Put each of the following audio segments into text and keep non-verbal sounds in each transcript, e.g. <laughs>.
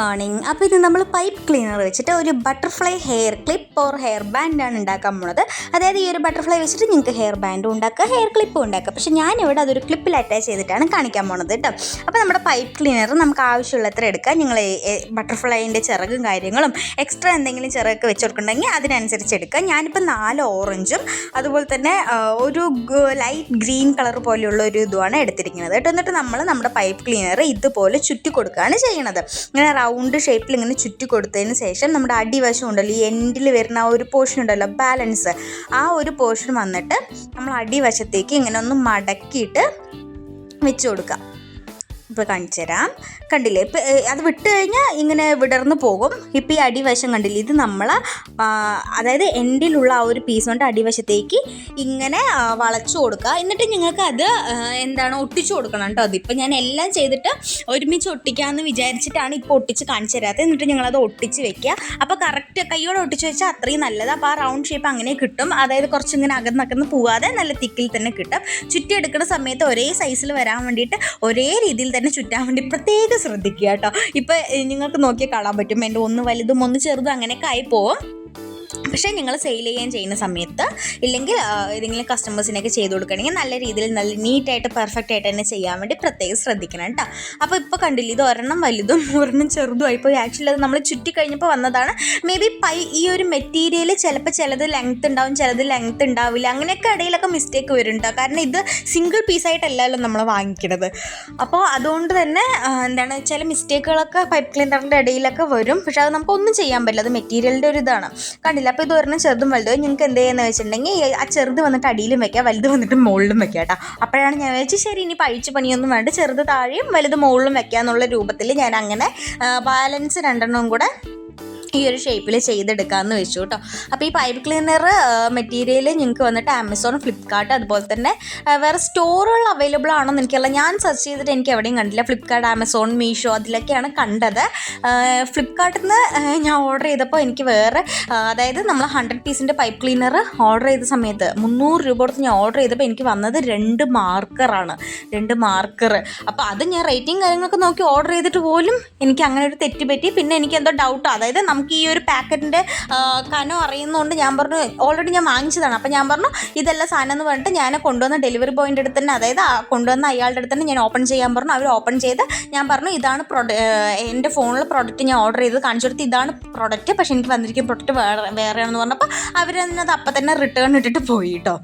Morning. അപ്പോൾ ഇത് നമ്മൾ പൈപ്പ് ക്ലീനർ വെച്ചിട്ട് ഒരു butterfly hair clip or hair ബാൻഡാണ് ഉണ്ടാക്കാൻ പോണത്. അതായത് ഈ ഒരു ബട്ടർഫ്ലൈ വെച്ചിട്ട് നിങ്ങൾക്ക് ഹെയർ ബാൻഡും ഉണ്ടാക്കുക ഹെയർ ക്ലിപ്പും ഉണ്ടാക്കുക പക്ഷേ ഞാനിവിടെ അതൊരു ക്ലിപ്പിൽ അറ്റാച്ച് ചെയ്തിട്ടാണ് കാണിക്കാൻ പോണത് കേട്ടോ അപ്പോൾ നമ്മുടെ പൈപ്പ് ക്ലീനർ നമുക്ക് ആവശ്യമുള്ളത്ര എടുക്കുക നിങ്ങൾ ബട്ടർഫ്ലൈന്റെ ചിറകും കാര്യങ്ങളും എക്സ്ട്രാ എന്തെങ്കിലും ചിറകൊക്കെ വെച്ച് കൊടുക്കണമെങ്കിൽ അതിനനുസരിച്ച് എടുക്കുക ഞാനിപ്പോൾ നാല് ഓറഞ്ചും അതുപോലെ തന്നെ ഒരു ലൈറ്റ് ഗ്രീൻ കളർ പോലെയുള്ള ഒരു ഇതുമാണ് എടുത്തിരിക്കുന്നത് കേട്ടോ എന്നിട്ട് നമ്മൾ നമ്മുടെ പൈപ്പ് ക്ലീനർ ഇതുപോലെ ചുറ്റി കൊടുക്കുകയാണ് ചെയ്യുന്നത് ഇങ്ങനെ റൗണ്ട് ഷേപ്പിൽ ഇങ്ങനെ ചുറ്റി കൊടുത്തതിന് ശേഷം നമ്മുടെ അടിവശം ഉണ്ടല്ലോ ഈ എൻഡിൽ വരുന്ന ആ ഒരു പോർഷൻ ഉണ്ടല്ലോ ബാലൻസ് ആ ഒരു പോർഷൻ വന്നിട്ട് നമ്മൾ അടിവശത്തേക്ക് ഇങ്ങനെ ഒന്ന് മടക്കിയിട്ട് വെച്ച് കൊടുക്കുക. ഇപ്പോൾ കാണിച്ചു തരാം. കണ്ടില്ലേ? ഇപ്പം അത് വിട്ട് കഴിഞ്ഞാൽ ഇങ്ങനെ വിടർന്ന് പോകും. ഇപ്പം ഈ അടിവശം കണ്ടില്ലേ? ഇത് നമ്മൾ അതായത് എൻഡിലുള്ള ആ ഒരു പീസ് കൊണ്ട് അടിവശത്തേക്ക് ഇങ്ങനെ വളച്ചു കൊടുക്കുക. എന്നിട്ട് നിങ്ങൾക്ക് അത് എന്താണ് ഒട്ടിച്ചു കൊടുക്കണം കേട്ടോ അതിപ്പോൾ ഞാൻ എല്ലാം ചെയ്തിട്ട് ഒരുമിച്ച് ഒട്ടിക്കാമെന്ന് വിചാരിച്ചിട്ടാണ് ഇപ്പോൾ ഒട്ടിച്ച് കാണിച്ചു തരാത്തത്. എന്നിട്ട് ഞങ്ങളത് ഒട്ടിച്ച് വെക്കുക. അപ്പോൾ കറക്റ്റ് കൈയോടെ ഒട്ടിച്ച് വെച്ചാൽ അത്രയും നല്ലത്. അപ്പോൾ ആ റൗണ്ട് ഷേപ്പ് അങ്ങനെ കിട്ടും. അതായത് കുറച്ച് ഇങ്ങനെ അകന്നകന്ന് പോവാതെ നല്ല തിക്കിൽ തന്നെ കിട്ടും. ചുറ്റി എടുക്കുന്ന സമയത്ത് ഒരേ സൈസിൽ വരാൻ വേണ്ടിയിട്ട് ഒരേ രീതിയിൽ തന്നെ ചുറ്റാൻ വേണ്ടി പ്രത്യേകം ശ്രദ്ധിക്കുക കേട്ടോ. ഇപ്പം നിങ്ങൾക്ക് നോക്കിയാൽ കാണാൻ പറ്റും. എന്റെ ഒന്ന് വലുതും ഒന്ന് ചെറുതും അങ്ങനെയൊക്കെ ആയി പോവും. പക്ഷേ നിങ്ങൾ സെയിൽ ചെയ്യാൻ ചെയ്യുന്ന സമയത്ത് ഇല്ലെങ്കിൽ ഏതെങ്കിലും കസ്റ്റമേഴ്സിനൊക്കെ ചെയ്ത് കൊടുക്കുകയാണെങ്കിൽ നല്ല രീതിയിൽ നല്ല നീറ്റായിട്ട് പെർഫെക്റ്റ് ആയിട്ട് തന്നെ ചെയ്യാൻ വേണ്ടി പ്രത്യേകം ശ്രദ്ധിക്കണം കേട്ടോ. അപ്പോൾ ഇപ്പോൾ കണ്ടില്ല ഇത് ഒരെണ്ണം വലുതും <laughs> ഒരെണ്ണം ചെറുതും ആയിപ്പോൾ ആക്ച്വലി അത് നമ്മൾ ചുറ്റി കഴിഞ്ഞപ്പോൾ വന്നതാണ്. മേ ബി പൈ ഈ ഒരു മെറ്റീരിയൽ ചിലപ്പോൾ ചിലത് ലെങ്ത് ഉണ്ടാവും ചിലത് ലെങ്ത് ഉണ്ടാവില്ല. അങ്ങനെയൊക്കെ ഇടയിലൊക്കെ മിസ്റ്റേക്ക് വരുന്നുണ്ടോ കാരണം ഇത് സിംഗിൾ പീസായിട്ടല്ലല്ലോ നമ്മൾ വാങ്ങിക്കണത്. അപ്പോൾ അതുകൊണ്ട് തന്നെ എന്താണ് ചില മിസ്റ്റേക്കുകളൊക്കെ പൈപ്പ് ക്ലീനറിന്റെ ഇടയിലൊക്കെ വരും. പക്ഷേ അത് നമുക്ക് ഒന്നും ചെയ്യാൻ പറ്റില്ല. അത് മെറ്റീരിയലിന്റെ ഒരു ഇതാണ്. കണ്ടില്ല? ഇത് ഒരെണ്ണം ചെറുതും വലുതും. നിങ്ങൾക്ക് എന്ത് ചെയ്യുന്നത് വെച്ചിട്ടുണ്ടെങ്കിൽ ആ ചെറുത് വന്നിട്ട് അടിയിലും വെക്കാം വലുത് വന്നിട്ട് മുകളിലും വെക്കാം കേട്ടോ അപ്പോഴാണ് ഞാൻ വെച്ച് ശരി ഇനി പഴിച്ച് പണിയൊന്നും വേണ്ട. ചെറുത് താഴെയും വലുത് മുകളിലും വെക്കുക എന്നുള്ള രൂപത്തിൽ ഞാൻ അങ്ങനെ ബാലൻസ് രണ്ടെണ്ണവും കൂടെ ഈ ഒരു ഷേപ്പിൽ ചെയ്തെടുക്കാമെന്ന് വെച്ചു കേട്ടോ അപ്പോൾ ഈ പൈപ്പ് ക്ലീനർ മെറ്റീരിയൽ നിങ്ങൾക്ക് വന്നിട്ട് ആമസോൺ ഫ്ലിപ്കാർട്ട് അതുപോലെ തന്നെ വേറെ സ്റ്റോറുകൾ അവൈലബിൾ ആണോ എനിക്കല്ല ഞാൻ സെർച്ച് ചെയ്തിട്ട് എനിക്ക് എവിടെയും കണ്ടില്ല ഫ്ലിപ്കാർട്ട് ആമസോൺ മീഷോ അതിലൊക്കെയാണ് കണ്ടത്. ഫ്ലിപ്കാർട്ടിൽ നിന്ന് ഞാൻ ഓർഡർ ചെയ്തപ്പോൾ എനിക്ക് വേറെ അതായത് നമ്മൾ ഹൺഡ്രഡ് പീസിന്റെ പൈപ്പ് ക്ലീനർ ഓർഡർ ചെയ്ത സമയത്ത് മുന്നൂറ് രൂപ കൊടുത്ത് ഞാൻ ഓർഡർ ചെയ്തപ്പോൾ എനിക്ക് വന്നത് രണ്ട് മാർക്കറാണ് രണ്ട് മാർക്കർ അപ്പോൾ അത് ഞാൻ റേറ്റിംഗ് കാര്യങ്ങളൊക്കെ നോക്കി ഓർഡർ ചെയ്തിട്ട് പോലും എനിക്ക് അങ്ങനെ ഒരു തെറ്റ് പറ്റി. പിന്നെ എനിക്ക് എന്തോ ഡൗട്ട് അതായത് നമുക്ക് ഈ ഒരു പാക്കറ്റിന്റെ കനം അറിയുന്നതുകൊണ്ട് ഞാൻ പറഞ്ഞു ഓൾറെഡി ഞാൻ വാങ്ങിച്ചതാണ്. അപ്പോൾ ഞാൻ പറഞ്ഞു ഇതെല്ലാം സാധനം എന്ന് പറഞ്ഞിട്ട് ഞാൻ കൊണ്ടുവന്ന ഡെലിവറി ബോയിന്റെ അടുത്ത് തന്നെ അതായത് കൊണ്ടുവന്ന അയാളുടെ അടുത്ത് തന്നെ ഞാൻ ഓപ്പൺ ചെയ്യാൻ പറഞ്ഞു. അവർ ഓപ്പൺ ചെയ്ത് ഞാൻ പറഞ്ഞു ഇതാണ് പ്രൊഡ എന്റെ ഫോണിൽ പ്രൊഡക്റ്റ് ഞാൻ ഓർഡർ ചെയ്ത് കാണിച്ചു കൊടുത്ത് ഇതാണ് പ്രൊഡക്റ്റ് പക്ഷേ എനിക്ക് വന്നിരിക്കുന്ന പ്രൊഡക്റ്റ് വേറെ വേറെയാണെന്ന് പറഞ്ഞപ്പോൾ അവർ തന്നെ അത് അപ്പം തന്നെ റിട്ടേൺ ഇട്ടിട്ട് പോയി കേട്ടോ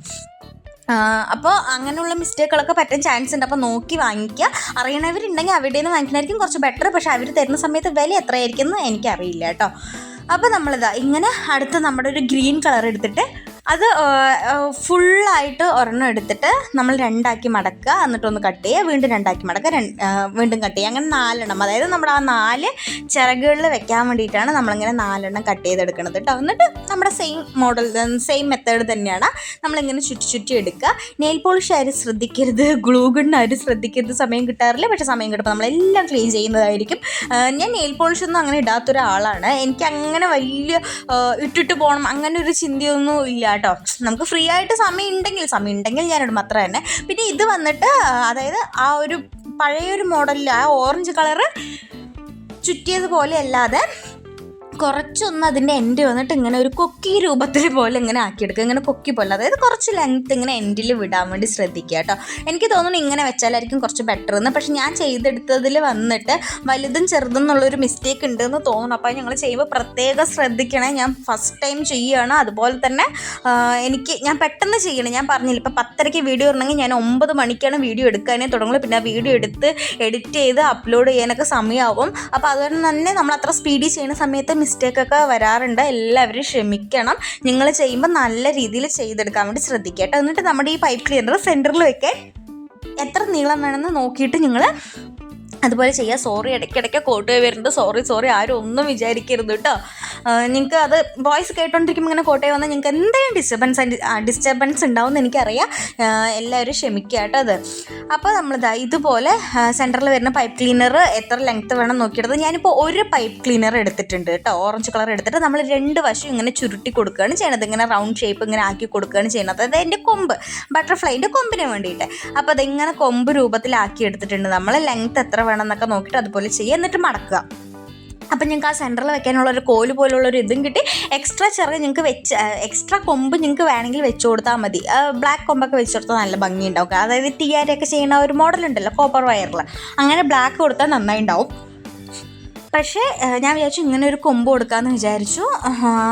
അപ്പോൾ അങ്ങനെയുള്ള മിസ്റ്റേക്കുകളൊക്കെ പറ്റാൻ ചാൻസ് ഉണ്ട്. അപ്പോൾ നോക്കി വാങ്ങിക്കുക അറിയണവരുണ്ടെങ്കിൽ അവിടെ നിന്ന് വാങ്ങിക്കണമായിരിക്കും കുറച്ച് ബെറ്റർ പക്ഷേ അവർ തരുന്ന സമയത്ത് വില എത്രയായിരിക്കും എന്ന് എനിക്കറിയില്ല കേട്ടോ. അപ്പോൾ നമ്മളിതാ ഇങ്ങനെ അടുത്ത് നമ്മുടെ ഒരു ഗ്രീൻ കളർ എടുത്തിട്ട് അത് ഫുള്ളായിട്ട് ഒരെണ്ണം എടുത്തിട്ട് നമ്മൾ രണ്ടാക്കി മടക്കുക. എന്നിട്ടൊന്ന് കട്ട് ചെയ്യുക. വീണ്ടും രണ്ടാക്കി മടക്കുക. വീണ്ടും കട്ട് ചെയ്യുക. അങ്ങനെ നാലെണ്ണം. അതായത് നമ്മുടെ ആ നാല് ചിറകുകളിൽ വെക്കാൻ വേണ്ടിയിട്ടാണ് നമ്മളിങ്ങനെ നാലെണ്ണം കട്ട് ചെയ്തെടുക്കുന്നത് കേട്ടോ എന്നിട്ട് നമ്മുടെ സെയിം മോഡൽ സെയിം മെത്തേഡ് തന്നെയാണ് നമ്മളിങ്ങനെ ചുറ്റി ചുറ്റി എടുക്കുക. നെയിൽ പോളിഷ് ആരും ശ്രദ്ധിക്കരുത്. ഗ്ലൂ ഗണ്ണ് ആരും ശ്രദ്ധിക്കരുത്. സമയം കിട്ടാറില്ല. പക്ഷേ സമയം കിട്ടുമ്പോൾ നമ്മളെല്ലാം ക്ലീൻ ചെയ്യുന്നതായിരിക്കും. ഞാൻ നെയിൽ പോളിഷ് ഒന്നും അങ്ങനെ ഇടാത്തൊരാളാണ്. എനിക്ക് അങ്ങനെ വലിയ ഇട്ടിട്ട് പോകണം. അങ്ങനെ ഒരു ചിന്തയൊന്നും ഇല്ല കേട്ടോ. നമുക്ക് ഫ്രീ ആയിട്ട് സമയം ഉണ്ടെങ്കിൽ സമയം ഉണ്ടെങ്കിൽ ഞാൻ ഇടും അത്ര തന്നെ. പിന്നെ ഇത് വന്നിട്ട് അതായത് ആ ഒരു പഴയൊരു മോഡലിൽ ആ ഓറഞ്ച് കളറ് ചുറ്റിയതുപോലെ അല്ലാതെ കുറച്ചൊന്ന് അതിന്റെ എൻഡ് വന്നിട്ട് ഇങ്ങനെ ഒരു കൊക്കി രൂപത്തിൽ പോലെ ഇങ്ങനെ ആക്കിയെടുക്കുക. ഇങ്ങനെ കൊക്കി പോലെ. അതായത് കുറച്ച് ലെങ്ത് ഇങ്ങനെ എൻഡിൽ വിടാൻ വേണ്ടി ശ്രദ്ധിക്കുക കേട്ടോ. എനിക്ക് തോന്നുന്നു ഇങ്ങനെ വെച്ചാലായിരിക്കും കുറച്ച് ബെറ്റർ എന്ന്. പക്ഷെ ഞാൻ ചെയ്തെടുത്തതിൽ വന്നിട്ട് വലുതും ചെറുതും എന്നുള്ളൊരു മിസ്റ്റേക്ക് ഉണ്ടെന്ന് തോന്നുന്നു. അപ്പോൾ ഞങ്ങൾ ചെയ്യുമ്പോൾ പ്രത്യേകം ശ്രദ്ധിക്കണേ. ഞാൻ ഫസ്റ്റ് ടൈം ചെയ്യുകയാണ് അതുപോലെ തന്നെ എനിക്ക് ഞാൻ പെട്ടെന്ന് ചെയ്യണം. ഞാൻ പറഞ്ഞില്ല ഇപ്പോൾ പത്തരയ്ക്ക് വീഡിയോ ഇടണമെങ്കിൽ ഞാൻ ഒമ്പത് മണിക്കാണ് വീഡിയോ എടുക്കാനേ തുടങ്ങുള്ളൂ. പിന്നെ ആ വീഡിയോ എടുത്ത് എഡിറ്റ് ചെയ്ത് അപ്ലോഡ് ചെയ്യാനൊക്കെ സമയമാവും അപ്പോൾ അതുകൊണ്ട് തന്നെ നമ്മൾ അത്ര സ്പീഡിൽ ചെയ്യുന്ന സമയത്ത് മിസ്റ്റേക്കൊക്കെ വരാറുണ്ട്. എല്ലാവരും ക്ഷമിക്കണം. നിങ്ങൾ ചെയ്യുമ്പോൾ നല്ല രീതിയിൽ ചെയ്തെടുക്കാൻ വേണ്ടി ശ്രദ്ധിക്കുക കേട്ടോ എന്നിട്ട് നമ്മുടെ ഈ പൈപ്പ് ക്ലീനർ സെന്ററിൽ വെക്കേ. എത്ര നീളം വേണമെന്ന് നോക്കിയിട്ട് നിങ്ങൾ അതുപോലെ ചെയ്യുക സോറി ഇടയ്ക്കിടയ്ക്ക് കോട്ട് വരുന്നുണ്ട്. സോറി സോറി ആരും ഒന്നും വിചാരിക്കരുത് കേട്ടോ. നിങ്ങൾക്ക് അത് വോയിസ് കേട്ടോണ്ടിരിക്കുമ്പോൾ ഇങ്ങനെ കോട്ടയം വന്നാൽ നിങ്ങൾക്ക് എന്തെങ്കിലും ഡിസ്റ്റർബൻസ് ഡിസ്റ്റർബൻസ് ഉണ്ടാവും എന്ന് എനിക്കറിയാം. എല്ലാവരും ക്ഷമിക്കുക കേട്ടോ അത്. അപ്പോൾ നമ്മളിതാ ഇതുപോലെ സെന്ററിൽ വരുന്ന പൈപ്പ് ക്ലീനർ എത്ര ലെങ്ത്ത് വേണം നോക്കിയിട്ടത് ഞാനിപ്പോൾ ഒരു പൈപ്പ് ക്ലീനർ എടുത്തിട്ടുണ്ട് കേട്ടോ. ഓറഞ്ച് കളർ എടുത്തിട്ട് നമ്മൾ രണ്ട് വശം ഇങ്ങനെ ചുരുട്ടി കൊടുക്കുകയാണ് ചെയ്യണത് ഇങ്ങനെ റൗണ്ട് ഷേപ്പ് ഇങ്ങനെ ആക്കി കൊടുക്കുകയാണ് ചെയ്യുന്നത്. അതായത് എന്റെ കൊമ്പ് ബട്ടർഫ്ലൈന്റെ കൊമ്പിന് വേണ്ടിയിട്ട്. അപ്പോൾ അതിങ്ങനെ കൊമ്പ് രൂപത്തിലാക്കി എടുത്തിട്ടുണ്ട്. നമ്മൾ ലെങ്ത്ത് എത്ര വേണം എന്നൊക്കെ നോക്കിയിട്ട് അതുപോലെ ചെയ്യുക. എന്നിട്ട് മടക്കുക. അപ്പം ഞങ്ങൾക്ക് ആ സെന്ററിൽ വെക്കാനുള്ള ഒരു കോൽ പോലുള്ള ഒരു ഇതും കിട്ടി. എക്സ്ട്രാ ചിറക് നിങ്ങൾക്ക് വെച്ച് എക്സ്ട്രാ കൊമ്പ് നിങ്ങൾക്ക് വേണമെങ്കിൽ വെച്ച് കൊടുത്താൽ മതി. ബ്ലാക്ക് കൊമ്പൊക്കെ വെച്ച് കൊടുത്താൽ നല്ല ഭംഗി ഉണ്ടാവും അതായത് ടിയാരൊക്കെ ചെയ്യുന്ന ഒരു മോഡലുണ്ടല്ലോ കോപ്പർ വയറിൽ അങ്ങനെ ബ്ലാക്ക് കൊടുത്താൽ നന്നായി ഉണ്ടാവും. പക്ഷേ ഞാൻ വിചാരിച്ചു ഇങ്ങനെ ഒരു കൊമ്പ് കൊടുക്കാമെന്ന് വിചാരിച്ചു.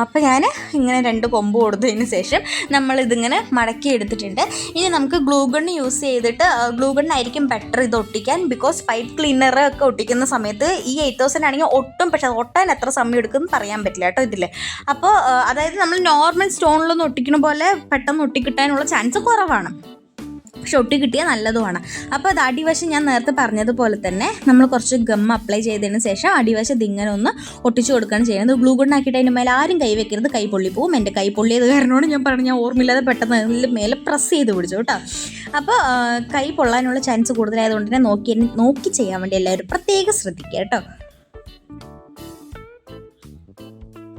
അപ്പോൾ ഞാൻ ഇങ്ങനെ രണ്ട് കൊമ്പ് കൊടുത്തതിന് ശേഷം നമ്മൾ ഇതിങ്ങനെ മടക്കി എടുത്തിട്ടുണ്ട്. ഇനി നമുക്ക് ഗ്ലൂ യൂസ് ചെയ്തിട്ട് ഗ്ലൂ ഗണ്ണായിരിക്കും ബെറ്റർ ഇത് ഒട്ടിക്കാൻ. ബിക്കോസ് പൈപ്പ് ക്ലീനർ ഒക്കെ ഒട്ടിക്കുന്ന സമയത്ത് ഈ എയ്റ്റ് തൗസൻഡ് ആണെങ്കിൽ ഒട്ടും പക്ഷേ ഒട്ടാൻ എത്ര സമയം എടുക്കുമെന്ന് പറയാൻ പറ്റില്ല കേട്ടോ ഇതിൽ അപ്പോൾ അതായത് നമ്മൾ നോർമൽ സ്റ്റോണിലൊന്നും ഒട്ടിക്കുന്ന പോലെ പെട്ടെന്ന് ഒട്ടിക്കിട്ടാനുള്ള ചാൻസ് കുറവാണ്. പക്ഷെ ഒട്ടി കിട്ടിയാൽ നല്ലതുമാണ്. അപ്പോൾ അത് അടിവശം ഞാൻ നേരത്തെ പറഞ്ഞതുപോലെ തന്നെ നമ്മൾ കുറച്ച് ഗം അപ്ലൈ ചെയ്തതിന് ശേഷം അടിവശം ഇതിങ്ങനെ ഒന്ന് ഒട്ടിച്ചു കൊടുക്കുകയാണ് ചെയ്യുന്നത്. ഗ്ലൂ ഗണ്ണാക്കിയിട്ട് അതിന്റെ മേലെ ആരും കൈ വെക്കരുത്. കൈ പൊള്ളി പോവും. എന്റെ കൈ പൊള്ളിയത് കാരണമാണ് ഞാൻ പറഞ്ഞു ഞാൻ ഓർമ്മയില്ലാതെ പെട്ടെന്ന് അതിന്റെ മേലെ പ്രസ് ചെയ്ത് പിടിച്ചു കേട്ടോ. അപ്പോൾ കൈ പൊള്ളാനുള്ള ചാൻസ് കൂടുതലായതുകൊണ്ട് തന്നെ നോക്കി നോക്കി ചെയ്യാൻ വേണ്ടി എല്ലാവരും പ്രത്യേകം ശ്രദ്ധിക്കുക കേട്ടോ.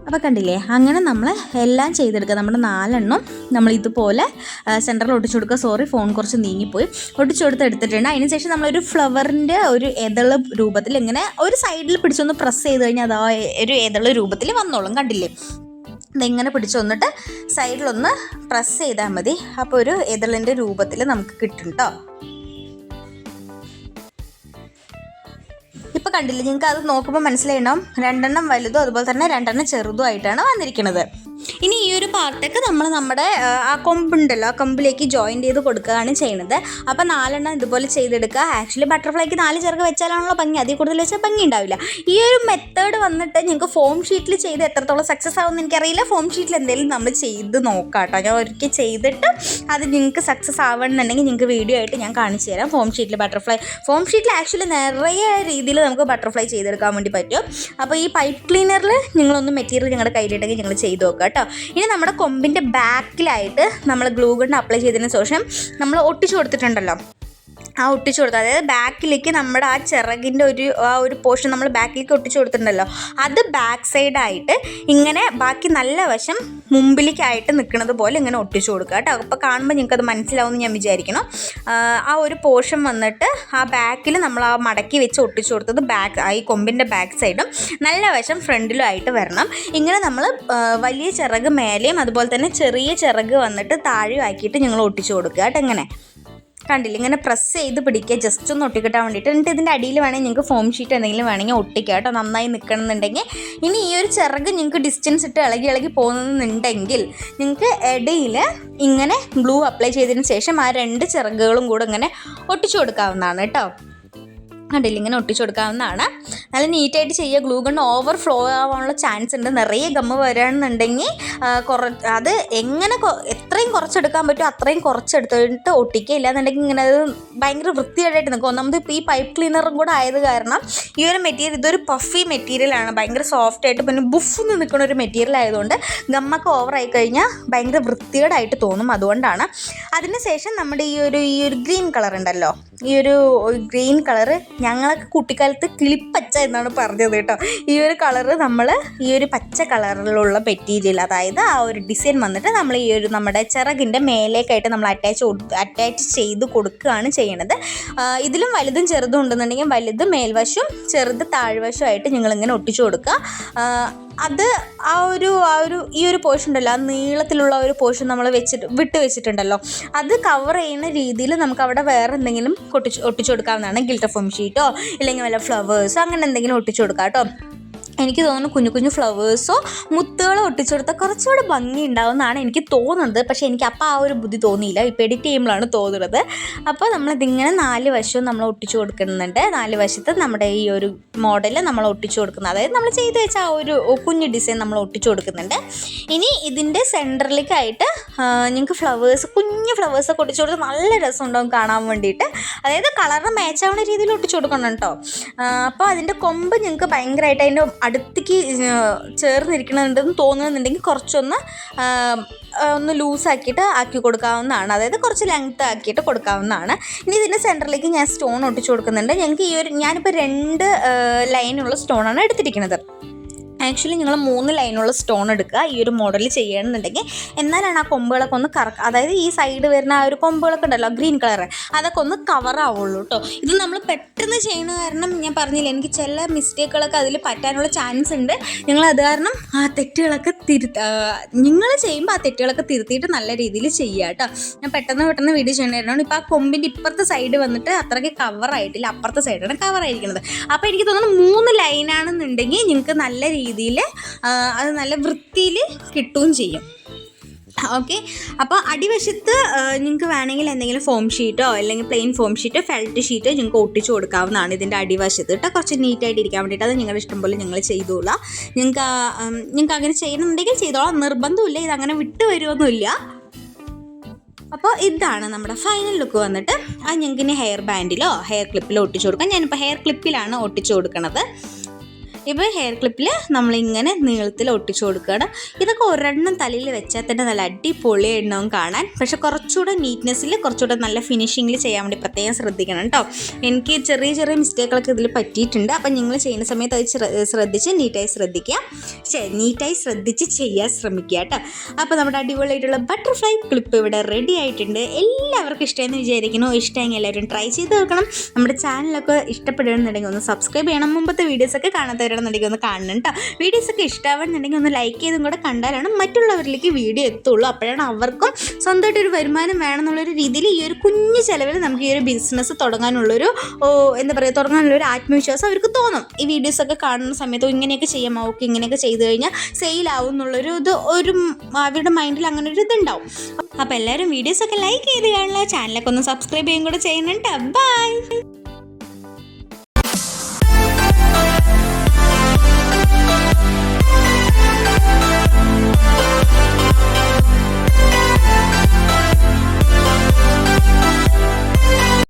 അപ്പോൾ കണ്ടില്ലേ അങ്ങനെ നമ്മൾ എല്ലാം ചെയ്തെടുക്കുക. നമ്മുടെ നാലെണ്ണം നമ്മൾ ഇതുപോലെ സെന്ററിൽ ഒട്ടിച്ചു കൊടുക്കുക. സോറി ഫോൺ കുറച്ച് നീങ്ങിപ്പോയി. ഒട്ടിച്ചു കൊടുത്ത് എടുത്തിട്ടുണ്ട്. അതിന് ശേഷം നമ്മളൊരു ഫ്ലവറിന്റെ ഒരു എതൾ രൂപത്തിൽ ഇങ്ങനെ ഒരു സൈഡിൽ പിടിച്ചൊന്ന് പ്രസ് ചെയ്ത് കഴിഞ്ഞാൽ അത് ഒരു എതൾ രൂപത്തിൽ വന്നോളും. കണ്ടില്ലേ? ഇതിങ്ങനെ പിടിച്ചു വന്നിട്ട് സൈഡിലൊന്ന് പ്രസ് ചെയ്താൽ മതി. അപ്പോൾ ഒരു എതളിന്റെ രൂപത്തിൽ നമുക്ക് കിട്ടും കേട്ടോ ഇപ്പൊ കണ്ടില്ല? നിങ്ങൾക്ക് അത് നോക്കുമ്പോൾ മനസ്സിലായിണ്ടാവും രണ്ടെണ്ണം വലുതും അതുപോലെ തന്നെ രണ്ടെണ്ണം ചെറുതും ആയിട്ടാണ് വന്നിരിക്കുന്നത് ഇനി ഈ ഒരു പാർട്ടൊക്കെ നമ്മൾ നമ്മുടെ ആ, കൊമ്പുണ്ടല്ലോ ആ കൊമ്പിലേക്ക് ജോയിൻ ചെയ്ത് കൊടുക്കുകയാണ് ചെയ്യുന്നത്. അപ്പോൾ നാലെണ്ണം ഇതുപോലെ ചെയ്തെടുക്കുക. ആക്ച്വലി ബട്ടർഫ്ലൈക്ക് നാല് ചെറുക്ക് വെച്ചാലാണല്ലോ ഭംഗി. അതിൽ കൂടുതൽ വെച്ചാൽ ഭംഗി ഉണ്ടാവില്ല. ഈ ഒരു മെത്തേഡ് വന്നിട്ട് ഞങ്ങൾക്ക് ഫോം ഷീറ്റിൽ ചെയ്ത് എത്രത്തോളം സക്സസ് ആവുമെന്ന് എനിക്കറിയില്ല. ഫോം ഷീറ്റിൽ എന്തെങ്കിലും നമ്മൾ ചെയ്ത് നോക്കാം കേട്ടോ. ഞാൻ ഒരിക്കൽ ചെയ്തിട്ട് അത് നിങ്ങൾക്ക് സക്സസ് ആവണമെന്നുണ്ടെങ്കിൽ നിങ്ങൾക്ക് വീഡിയോ ആയിട്ട് ഞാൻ കാണിച്ചു തരാം. ഫോം ഷീറ്റിൽ ബട്ടർഫ്ലൈ ഫോം ഷീറ്റിൽ ആക്ച്വലി നിറയെ രീതിയിൽ നമുക്ക് ബട്ടർഫ്ലൈ ചെയ്തെടുക്കാൻ വേണ്ടി പറ്റും. അപ്പോൾ ഈ പൈപ്പ് ക്ലീനറിൽ നിങ്ങളൊന്ന് മെറ്റീരിയൽ ഞങ്ങളുടെ കയ്യിലിട്ടെങ്കിൽ ഞങ്ങൾ ചെയ്ത് നോക്കുക കേട്ടോ. ഇനി നമ്മുടെ കൊമ്പിന്റെ ബാക്കിലായിട്ട് നമ്മൾ ഗ്ലൂ ഗൺ അപ്ലൈ ചെയ്തതിന് ശേഷം നമ്മൾ ഒട്ടിച്ചു കൊടുത്തിട്ടുണ്ടല്ലോ. ആ ഒട്ടിച്ചു കൊടുത്തത്. അതായത് ബാക്കിലേക്ക് നമ്മുടെ ആ ചിറകിന്റെ ഒരു ആ ഒരു പോർഷൻ നമ്മൾ ബാക്കിലേക്ക് ഒട്ടിച്ചു കൊടുത്തിട്ടുണ്ടല്ലോ. അത് ബാക്ക് സൈഡായിട്ട് ഇങ്ങനെ ബാക്കി നല്ല വശം മുമ്പിലേക്കായിട്ട് നിൽക്കുന്നത് പോലെ ഇങ്ങനെ ഒട്ടിച്ചു കൊടുക്കുക കേട്ടോ. അപ്പോൾ കാണുമ്പോൾ നിങ്ങൾക്ക് അത് മനസ്സിലാവുമെന്ന് ഞാൻ വിചാരിക്കണം ആ, ഒരു പോർഷൻ വന്നിട്ട് ആ ബാക്കിൽ നമ്മൾ ആ മടക്കി വെച്ച് ഒട്ടിച്ചു കൊടുത്തത് ബാക്ക് ഈ കൊമ്പിന്റെ ബാക്ക് സൈഡും നല്ല വശം ഫ്രണ്ടിലും ആയിട്ട് വരണം. ഇങ്ങനെ നമ്മൾ വലിയ ചിറക് മേലെയും അതുപോലെ തന്നെ ചെറിയ ചിറക് വന്നിട്ട് താഴെയും ആക്കിയിട്ട് ഞങ്ങൾ ഒട്ടിച്ചു കൊടുക്കുക കേട്ടോ ഇങ്ങനെ. കണ്ടില്ല. ഇങ്ങനെ പ്രസ് ചെയ്ത് പിടിക്കുക. ജസ്റ്റ് ഒന്ന് ഒട്ടിക്കിട്ടാൻ വേണ്ടിയിട്ട്. എന്നിട്ട് ഇതിന്റെ അടിയിൽ വേണമെങ്കിൽ നിങ്ങൾക്ക് ഫോം ഷീറ്റ് എന്തെങ്കിലും വേണമെങ്കിൽ ഒട്ടിക്കുക കേട്ടോ. നന്നായി നിൽക്കണമെന്നുണ്ടെങ്കിൽ ഇനി ഈ ഒരു ചിറക് നിങ്ങൾക്ക് ഡിസ്റ്റൻസ് ഇട്ട് ഇളകി ഇളകി പോകുന്നുണ്ടെങ്കിൽ നിങ്ങൾക്ക് ഇടയിൽ ഇങ്ങനെ ഗ്ലൂ അപ്ലൈ ചെയ്തതിന് ശേഷം ആ രണ്ട് ചിറകുകളും കൂടെ ഇങ്ങനെ ഒട്ടിച്ചു കൊടുക്കാവുന്നതാണ് കേട്ടോ. കണ്ടില്ല? ഇങ്ങനെ ഒട്ടിച്ചു കൊടുക്കാവുന്നതാണ്. നല്ല നീറ്റായിട്ട് ചെയ്യുക. ഗ്ലൂ ഗൺ ഓവർ ഫ്ലോ ആവാനുള്ള ചാൻസ് ഉണ്ട്. നിറയെ ഗമ്മ വരാണെന്നുണ്ടെങ്കിൽ കുറ അത് എങ്ങനെ എത്രയും കുറച്ചെടുക്കാൻ പറ്റുമോ അത്രയും കുറച്ചെടുത്തിട്ട് ഒട്ടിക്കുക. ഇല്ലാന്നുണ്ടെങ്കിൽ ഇങ്ങനെ അത് ഭയങ്കര വൃത്തിയായിട്ട് നിൽക്കും. ഒന്നാമത് ഇപ്പോൾ ഈ പൈപ്പ് ക്ലീനറും കൂടെ ആയത് കാരണം ഈ ഒരു മെറ്റീരിയൽ ഇതൊരു പഫി മെറ്റീരിയലാണ് ഭയങ്കര സോഫ്റ്റ് ആയിട്ട് പിന്നെ ബുഫെന്ന് നിൽക്കുന്ന ഒരു മെറ്റീരിയൽ ആയതുകൊണ്ട് ഗമ്മൊക്കെ ഓവറായി കഴിഞ്ഞാൽ ഭയങ്കര വൃത്തികേടായിട്ട് തോന്നും അതുകൊണ്ടാണ്. അതിനുശേഷം നമ്മുടെ ഈ ഒരു ഈ ഒരു ഗ്രീൻ കളർ ഉണ്ടല്ലോ. ഈ ഒരു ഗ്രീൻ കളറ് ഞങ്ങളൊക്കെ കുട്ടിക്കാലത്ത് കിളിപ്പച്ച എന്നാണ് പറഞ്ഞത് കേട്ടോ. ഈ ഒരു കളറ് നമ്മൾ ഈ ഒരു പച്ച കളറിലുള്ള മെറ്റീരിയൽ അതായത് ആ ഒരു ഡിസൈൻ വന്നിട്ട് നമ്മൾ ഈ ഒരു നമ്മുടെ ചിറകിന്റെ മേലേക്കായിട്ട് നമ്മൾ അറ്റാച്ച് അറ്റാച്ച് ചെയ്ത് കൊടുക്കുകയാണ് ചെയ്യണത്. ഇതിലും വലുതും ചെറുതും ഉണ്ടെന്നുണ്ടെങ്കിൽ വലുത് മേൽവശവും ചെറുത് താഴ്വശമായിട്ട് നിങ്ങളിങ്ങനെ ഒട്ടിച്ചു കൊടുക്കുക. അത് ആ ഒരു ആ ഒരു ഈ ഒരു പോർഷൻ ഉണ്ടല്ലോ ആ നീളത്തിലുള്ള ഒരു പോർഷൻ നമ്മൾ വെച്ചിട്ട് വിട്ട് വെച്ചിട്ടുണ്ടല്ലോ. അത് കവർ ചെയ്യുന്ന രീതിയിൽ നമുക്ക് അവിടെ വേറെ എന്തെങ്കിലും ഒട്ടിച്ചു ഒട്ടിച്ചു കൊടുക്കാവുന്നതാണ്. ഗിൽട്ടർ ഫോം ഷീറ്റോ ഇല്ലെങ്കിൽ വല്ല ഫ്ലവേഴ്സോ അങ്ങനെ എന്തെങ്കിലും ഒട്ടിച്ചു കൊടുക്കാം കേട്ടോ. എനിക്ക് തോന്നുന്നു കുഞ്ഞു കുഞ്ഞു ഫ്ലവേഴ്സോ മുത്തുകളോ ഒട്ടിച്ചു കൊടുത്താൽ കുറച്ചുകൂടെ ഭംഗി ഉണ്ടാവുമെന്നാണ് എനിക്ക് തോന്നുന്നത്. പക്ഷേ എനിക്ക് അപ്പോൾ ആ ഒരു ബുദ്ധി തോന്നിയില്ല. ഇപ്പോൾ എഡിറ്റ് ചെയ്യുമ്പോഴാണ് തോന്നുന്നത്. അപ്പോൾ നമ്മളിതിങ്ങനെ നാല് വശവും നമ്മൾ ഒട്ടിച്ചു കൊടുക്കുന്നുണ്ട്. നാല് വശത്ത് നമ്മുടെ ഈ ഒരു മോഡൽ നമ്മൾ ഒട്ടിച്ചു കൊടുക്കുന്നത്. അതായത് നമ്മൾ ചെയ്ത് വെച്ച ആ ഒരു കുഞ്ഞു ഡിസൈൻ നമ്മൾ ഒട്ടിച്ചു കൊടുക്കുന്നുണ്ട്. ഇനി ഇതിന്റെ സെന്ററിലേക്കായിട്ട് നിങ്ങൾക്ക് ഫ്ലവേഴ്സ് കുഞ്ഞു ഫ്ലവേഴ്സൊക്കെ ഒട്ടിച്ചു കൊടുത്ത് നല്ല രസം രസമുണ്ടാവും കാണാൻ വേണ്ടിയിട്ട്. അതായത് കളറിന് മാച്ചാവുന്ന രീതിയിൽ ഒട്ടിച്ചു കൊടുക്കണം കേട്ടോ അപ്പോൾ അതിന്റെ കൊമ്പ് നിങ്ങൾക്ക് ഭയങ്കരമായിട്ട് അതിന്റെ അടുത്തേക്ക് ചേർന്നിരിക്കണമെന്ന് തോന്നുന്നുണ്ടെങ്കിൽ കുറച്ചൊന്ന് ഒന്ന് ലൂസാക്കിയിട്ട് ആക്കി കൊടുക്കാവുന്നതാണ്. അതായത് കുറച്ച് ലെങ്ത് ആക്കിയിട്ട് കൊടുക്കാവുന്നതാണ്. ഇനി ഇതിന്റെ സെന്ററിലേക്ക് ഞാൻ സ്റ്റോൺ ഒട്ടിച്ചു കൊടുക്കുന്നുണ്ട്. ഞങ്ങൾക്ക് ഈ ഒരു ഞാനിപ്പോൾ രണ്ട് ലൈനുള്ള സ്റ്റോണാണ് എടുത്തിരിക്കുന്നത്. ആക്ച്വലി നിങ്ങൾ മൂന്ന് ലൈനുള്ള സ്റ്റോൺ എടുക്കുക. ഈ ഒരു മോഡൽ ചെയ്യണമെന്നുണ്ടെങ്കിൽ എന്നാലാണ് ആ കൊമ്പുകളൊക്കെ ഒന്ന് കറക്ക അതായത് ഈ സൈഡ് വരുന്ന ആ ഒരു കൊമ്പുകളൊക്കെ ഉണ്ടല്ലോ ഗ്രീൻ കളർ അതൊക്കെ ഒന്ന് കവർ ആവുള്ളൂ കേട്ടോ ഇത് നമ്മൾ പെട്ടെന്ന് ചെയ്യുന്ന കാരണം ഞാൻ പറഞ്ഞില്ല എനിക്ക് ചില മിസ്റ്റേക്കുകളൊക്കെ അതിൽ പറ്റാനുള്ള ചാൻസ് ഉണ്ട്. നിങ്ങൾ അത് കാരണം ആ തെറ്റുകളൊക്കെ തിരുത്ത നിങ്ങൾ ചെയ്യുമ്പോൾ ആ തെറ്റുകളൊക്കെ തിരുത്തിയിട്ട് നല്ല രീതിയിൽ ചെയ്യുക കേട്ടോ ഞാൻ പെട്ടെന്ന് പെട്ടെന്ന് വീഡിയോ ചെയ്യണമായിരുന്നു. ഇപ്പോൾ ആ കൊമ്പിന്റെ ഇപ്പുറത്തെ സൈഡ് വന്നിട്ട് അത്രയ്ക്ക് കവർ ആയിട്ടില്ല. അപ്പുറത്തെ സൈഡാണ് കവർ ആയിരിക്കുന്നത്. അപ്പോൾ എനിക്ക് തോന്നുന്നു മൂന്ന് ലൈനാണെന്നുണ്ടെങ്കിൽ നിങ്ങൾക്ക് നല്ല രീതിയിൽ അത് നല്ല വൃത്തിയിൽ കിട്ടുകയും ചെയ്യും. ഓക്കെ? അപ്പോൾ അടിവശത്ത് നിങ്ങൾക്ക് വേണമെങ്കിൽ എന്തെങ്കിലും ഫോം ഷീറ്റോ അല്ലെങ്കിൽ പ്ലെയിൻ ഫോം ഷീറ്റോ ഫെൽറ്റ് ഷീറ്റോ നിങ്ങൾക്ക് ഒട്ടിച്ച് കൊടുക്കാവുന്നതാണ് ഇതിന്റെ അടിവശത്ത്. കേട്ടോ കുറച്ച് നീറ്റായിട്ട് ഇരിക്കാൻ വേണ്ടിയിട്ട് അത് നിങ്ങളുടെ ഇഷ്ടം പോലെ നിങ്ങൾ ചെയ്തോളാം. നിങ്ങൾക്ക് നിങ്ങൾക്ക് അങ്ങനെ ചെയ്യണമെന്നുണ്ടെങ്കിൽ ചെയ്തോളാം. നിർബന്ധമില്ല ഇത് അങ്ങനെ വിട്ടു വരുമൊന്നുമില്ല അപ്പോൾ ഇതാണ് നമ്മുടെ ഫൈനൽ ലുക്ക് വന്നിട്ട്. അത് ഞങ്ങൾക്ക് ഇനി ഹെയർ ബാൻഡിലോ ഹെയർ ക്ലിപ്പിലോ ഒട്ടിച്ചു കൊടുക്കാം. ഞാനിപ്പോൾ ഹെയർ ക്ലിപ്പിലാണ് ഒട്ടിച്ചു കൊടുക്കുന്നത് ഇപ്പോൾ ഹെയർ ക്ലിപ്പിൽ നമ്മളിങ്ങനെ നീളത്തിൽ ഒട്ടിച്ചു കൊടുക്കുകയാണ്. ഇതൊക്കെ ഒരെണ്ണം തലയിൽ വെച്ചാൽ തന്നെ നല്ല അടിപൊളി എണ്ണവും കാണാൻ. പക്ഷേ കുറച്ചുകൂടെ നീറ്റ്നെസ്സിൽ കുറച്ചുകൂടെ നല്ല ഫിനിഷിങ്ങിൽ ചെയ്യാൻ വേണ്ടി പ്രത്യേകം ശ്രദ്ധിക്കണം കേട്ടോ. എനിക്ക് ചെറിയ ചെറിയ മിസ്റ്റേക്കുകളൊക്കെ ഇതിൽ പറ്റിയിട്ടുണ്ട്. അപ്പം നിങ്ങൾ ചെയ്യുന്ന സമയത്ത് അത് ശ്രദ്ധിച്ച് നീറ്റായി ശ്രദ്ധിക്കുക. ശരി നീറ്റായി ശ്രദ്ധിച്ച് ചെയ്യാൻ ശ്രമിക്കുക കേട്ടോ. അപ്പോൾ നമ്മുടെ അടിപൊളിയായിട്ടുള്ള ബട്ടർഫ്ലൈ ക്ലിപ്പ് ഇവിടെ റെഡി ആയിട്ടുണ്ട്. എല്ലാവർക്കും ഇഷ്ടമെന്ന് വിചാരിക്കുന്നു. ഇഷ്ടമെങ്കിൽ എല്ലാവരും ട്രൈ ചെയ്ത് നോക്കണം. നമ്മുടെ ചാനലൊക്കെ ഇഷ്ടപ്പെടുകയാണെന്നുണ്ടെങ്കിൽ ഒന്ന് സബ്സ്ക്രൈബ് ചെയ്യണം. മുമ്പത്തെ വീഡിയോസൊക്കെ കാണാത്തവരാണെന്നുണ്ടെങ്കിൽ ഒന്ന് കാണണം കേട്ടോ. വീഡിയോസ് ഒക്കെ ഇഷ്ടമാവണമെന്നുണ്ടെങ്കിൽ ഒന്ന് ലൈക്ക് ചെയ്തും കൂടെ കണ്ടാലാണ് മറ്റുള്ളവരിലേക്ക് വീഡിയോ എത്തുള്ളൂ. അപ്പോഴാണ് അവർക്കും സ്വന്തമായിട്ട് ഒരു വരുമാനം വേണമെന്നുള്ളൊരു രീതിയിൽ ഈ ഒരു കുഞ്ഞു ചിലവിൽ നമുക്ക് ഈ ഒരു ബിസിനസ് തുടങ്ങാനുള്ളൊരു എന്താ പറയുക തുടങ്ങാനുള്ളൊരു ആത്മവിശ്വാസം അവർക്ക് തോന്നും. ഈ വീഡിയോസ് ഒക്കെ കാണുന്ന സമയത്ത് ഇങ്ങനെയൊക്കെ ചെയ്യാം ഓക്കെ ഇങ്ങനെയൊക്കെ ചെയ്തു കഴിഞ്ഞാൽ സെയിലാവും എന്നുള്ളൊരു ഇത് ഒരു അവരുടെ മൈൻഡിൽ അങ്ങനെ ഒരു ഇതുണ്ടാവും. അപ്പോൾ എല്ലാവരും വീഡിയോസൊക്കെ ലൈക്ക് ചെയ്ത് കാണുക. ചാനലൊക്കെ ഒന്ന് സബ്സ്ക്രൈബ് ചെയ്യുകയും കൂടെ ചെയ്യുന്നുണ്ട് ബൈ